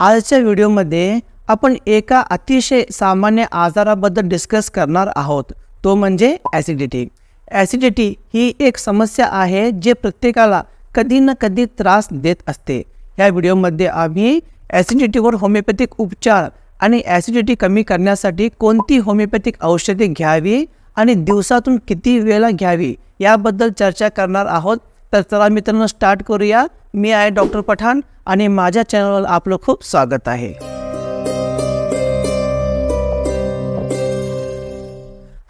आजच्या व्हिडिओमध्ये आपण एका अतिशय सामान्य आजाराबद्दल डिस्कस करणार आहोत. तो म्हणजे ॲसिडिटी ॲसिडिटी ही एक समस्या आहे जे प्रत्येकाला कधी ना कधी त्रास देत असते. ह्या व्हिडिओमध्ये आम्ही ॲसिडिटीवर होमिओपॅथिक उपचार आणि ॲसिडिटी कमी करण्यासाठी कोणती होमिओपॅथिक औषधे घ्यावी आणि दिवसातून किती वेळा घ्यावी याबद्दल चर्चा करणार आहोत. तर चला मित्रांनो स्टार्ट करूया. मी आहे डॉक्टर पठाण आणि माझ्या चॅनलवर आपलं खूप स्वागत आहे.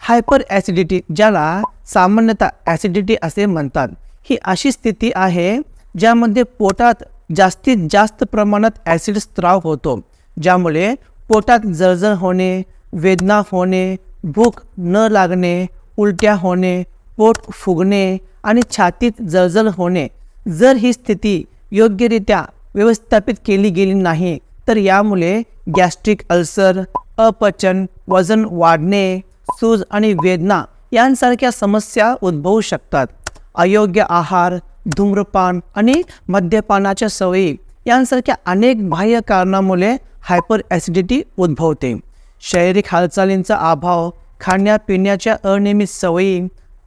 हायपर ॲसिडिटी ज्याला सामान्यतः ॲसिडिटी असे म्हणतात ही अशी स्थिती आहे ज्यामध्ये पोटात जास्तीत जास्त प्रमाणात ॲसिड स्त्राव होतो. ज्यामुळे पोटात जळजळ होणे वेदना होणे भूक न लागणे उलट्या होणे पोट फुगणे आणि छातीत जळजळ होणे. जर ही स्थिती योग्यरित्या व्यवस्थापित केली गेली नाही तर यामुळे गॅस्ट्रिक अल्सर अपचन वजन वाढणे सूज आणि वेदना यांसारख्या समस्या उद्भवू शकतात. अयोग्य आहार धूम्रपान आणि मद्यपानाच्या सवयी यांसारख्या अनेक बाह्य कारणामुळे हायपर ॲसिडिटी उद्भवते. शारीरिक हालचालींचा अभाव खाण्यापिण्याच्या अनियमित सवयी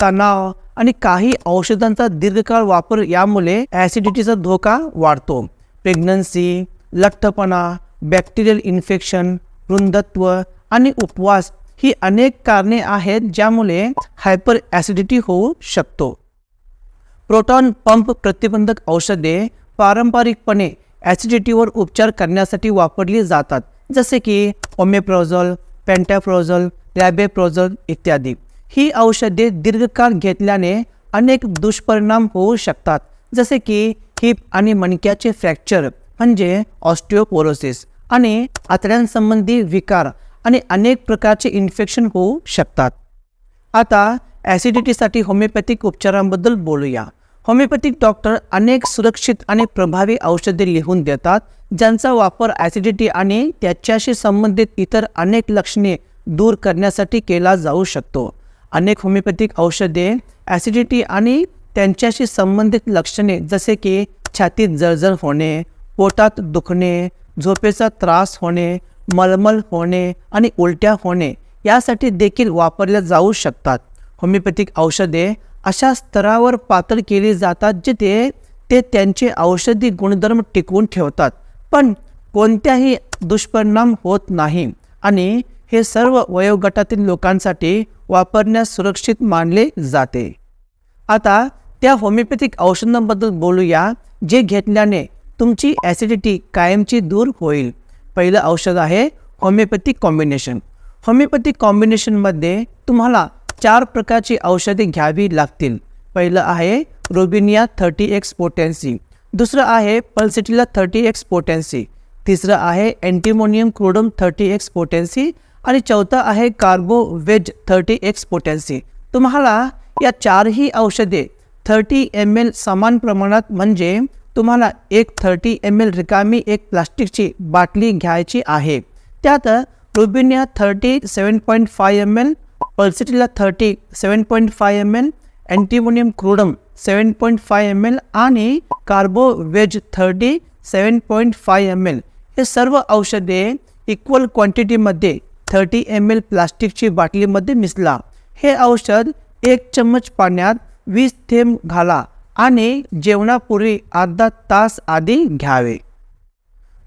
तणाव आणि काही औषधांचा दीर्घकाळ वापर यामुळे ॲसिडिटीचा धोका वाढतो. प्रेग्नन्सी लठ्ठपणा बॅक्टेरियल इन्फेक्शन वृंदत्व आणि उपवास ही अनेक कारणे आहेत ज्यामुळे हायपर ॲसिडिटी होऊ शकतो. प्रोटॉन पंप प्रतिबंधक औषधे पारंपरिकपणे ॲसिडिटीवर उपचार करण्यासाठी वापरली जातात. जसे की ओमेप्रोझोल पेंटॅप्रोझोल लॅबेप्रोझल इत्यादी. ही औषधे दीर्घकाळ घेतल्याने अनेक दुष्परिणाम होऊ शकतात जसे की हिप आणि मणक्याचे फ्रॅक्चर म्हणजे ऑस्टिओपोरोसिस आणि आतड्यांसंबंधी विकार आणि अनेक प्रकारचे इन्फेक्शन होऊ शकतात. आता ॲसिडिटीसाठी होमिओपॅथिक उपचारांबद्दल बोलूया. होमिओपॅथिक डॉक्टर अनेक सुरक्षित आणि प्रभावी औषधे लिहून देतात ज्यांचा वापर ॲसिडिटी आणि त्याच्याशी संबंधित इतर अनेक लक्षणे दूर करण्यासाठी केला जाऊ शकतो. अनेक होमिओपॅथिक औषधे ॲसिडिटी आणि त्यांच्याशी संबंधित लक्षणे जसे की छातीत जळजळ होणे पोटात दुखणे झोपेचा त्रास होणे मलमल होणे आणि उलट्या होणे यासाठी देखील वापरल्या जाऊ शकतात. होमिओपॅथिक औषधे अशा स्तरावर पातळ केली जातात जिथे ते त्यांचे औषधी गुणधर्म टिकवून ठेवतात पण कोणत्याही दुष्परिणाम होत नाही. आणि हे सर्व वयोगटातील लोकांसाठी वापरण्यास सुरक्षित मानले जाते. आता त्या होमिओपॅथिक औषधांबद्दल बोलूया जे घेतल्याने तुमची ॲसिडिटी कायमची दूर होईल. पहिलं औषध आहे होमिओपॅथिक कॉम्बिनेशन. होमिओपॅथिक कॉम्बिनेशनमध्ये तुम्हाला चार प्रकारची औषधे घ्यावी लागतील. पहिलं आहे रोबिनिया थर्टी एक्स पोटेन्सी. दुसरं आहे पल्सिटिला थर्टी एक्स पोटेन्सी. तिसरं आहे antimonium crudum thirty X potency. आणि चौथं आहे carbo veg thirty X potency. तुम्हाला या चारही औषधे थर्टी एम एल समान प्रमाणात म्हणजे तुम्हाला एक थर्टी एम एल रिकामी एक प्लास्टिकची बाटली घ्यायची आहे. त्यात robinia thirty seven point five M L pulsatilla thirty seven point five M L antimonium crudum seven point five M L आणि carbo veg thirty seven point five M L. हे सर्व औषधे इक्वल क्वांटिटीमध्ये थर्टी एम एल प्लास्टिकची बाटलीमध्ये मिसला हे औषध एक चम्मच पाण्यात वीस थेंब घाला आणि जेवणापूर्वी अर्धा तास आधी घ्यावे.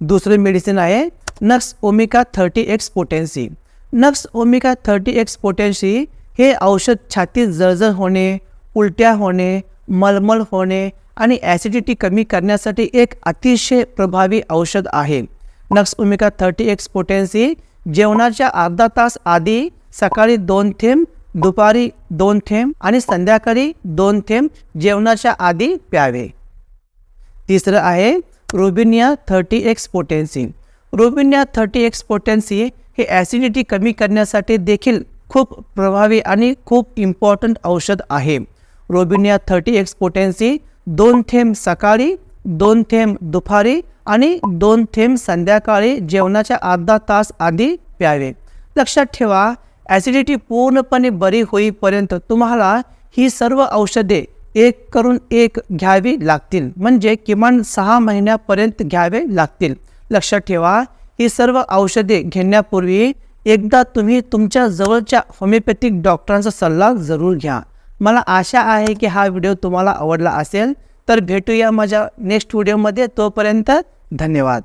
दुसरे मेडिसिन आहे nux vomica thirty X potency. Nux vomica thirty X potency हे औषध छातीत जळजळ होणे उलट्या होणे मलमल होणे आणि ॲसिडिटी कमी करण्यासाठी एक अतिशय प्रभावी औषध आहे. Nux vomica thirty X potency जेवणाच्या अर्धा तास आधी सकाळी दोन थेंब दुपारी दोन थेंब आणि संध्याकाळी दोन थेंब जेवणाच्या आधी प्यावे. तिसरं आहे robinia thirty X potency. Robinia thirty X potency हे ॲसिडिटी कमी करण्यासाठी देखील खूप प्रभावी आणि खूप इम्पॉर्टंट औषध आहे. रोबिनिया थर्टी एक्स पोटेन्सी दोन थेंब सकाळी दोन थेंब दुपारी आणि दोन थेंब संध्याकाळी जेवणाच्या अर्धा तास आधी प्यावे. लक्षात ठेवा ॲसिडिटी पूर्णपणे बरी होईपर्यंत तुम्हाला ही सर्व औषधे एक करून एक घ्यावी लागतील. म्हणजे किमान सहा महिन्यापर्यंत घ्यावे लागतील. लक्षात ठेवा ही सर्व औषधे घेण्यापूर्वी एकदा तुम्ही तुमच्या जवळच्या होमिओपॅथिक डॉक्टरांचा सल्ला जरूर घ्या. मला आशा आहे की हा व्हिडिओ तुम्हाला आवडला असेल. तर भेटूया माझ्या नेक्स्ट व्हिडिओमध्ये तोपर्यंत धन्यवाद.